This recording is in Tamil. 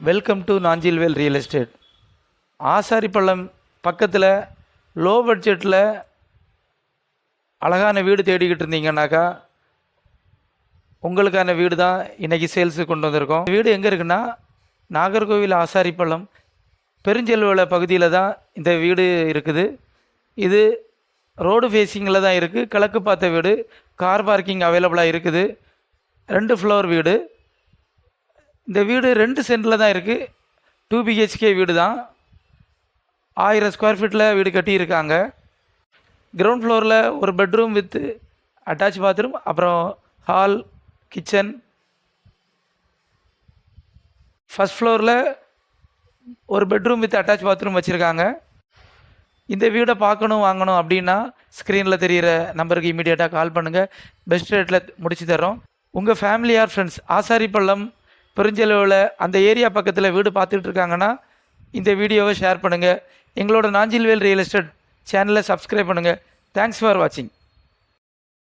Welcome to Nanjilvel real estate Asaripallam பக்கத்தில் லோ பட்ஜெட்டில் அழகான வீடு தேடிக்கிட்டு இருந்தீங்கன்னாக்கா உங்களுக்கான வீடு தான் இன்றைக்கி சேல்ஸுக்கு கொண்டு வந்திருக்கோம். வீடு எங்கே இருக்குன்னா நாகர்கோவில் ஆசாரிப்பள்ளம் பெருஞ்செல்வல பகுதியில் தான் இந்த வீடு இருக்குது. இது ரோடு ஃபேஸிங்கில் தான் இருக்குது கிழக்கு பார்த்த வீடு கார் பார்க்கிங் அவைலபிளாக இருக்குது. ரெண்டு ஃப்ளோர் வீடு. இந்த வீடு ரெண்டு சென்டில் தான் இருக்குது டூ பிஹெச்கே வீடு தான். ஆயிரம் ஸ்கொயர் ஃபீட்டில் வீடு கட்டியிருக்காங்க. கிரவுண்ட் ஃப்ளோரில் ஒரு பெட்ரூம் வித் அட்டாச் பாத்ரூம் அப்புறம் ஹால் கிச்சன் ஃபஸ்ட் ஃப்ளோரில் ஒரு பெட்ரூம் வித் அட்டாச் பாத்ரூம் வச்சுருக்காங்க. இந்த வீடை பார்க்கணும் வாங்கணும் அப்படின்னா ஸ்க்ரீனில் தெரிகிற நம்பருக்கு இமீடியட்டாக கால் பண்ணுங்கள் பெஸ்ட் ரேட்டில் முடிச்சு தரோம் உங்கள் ஃபேமிலி ஆர் ஃப்ரெண்ட்ஸ் ஆசாரிப்பள்ளம் பெருஞ்செலவில் அந்த ஏரியா பக்கத்தில் வீடு பார்த்துட்டு இருக்காங்கன்னா இந்த வீடியோவை ஷேர் பண்ணுங்கள் எங்களோட நாஞ்சில்வேல் ரியல் எஸ்டேட் சேனலை சப்ஸ்கிரைப் பண்ணுங்கள் தேங்க்ஸ் ஃபார் வாட்சிங்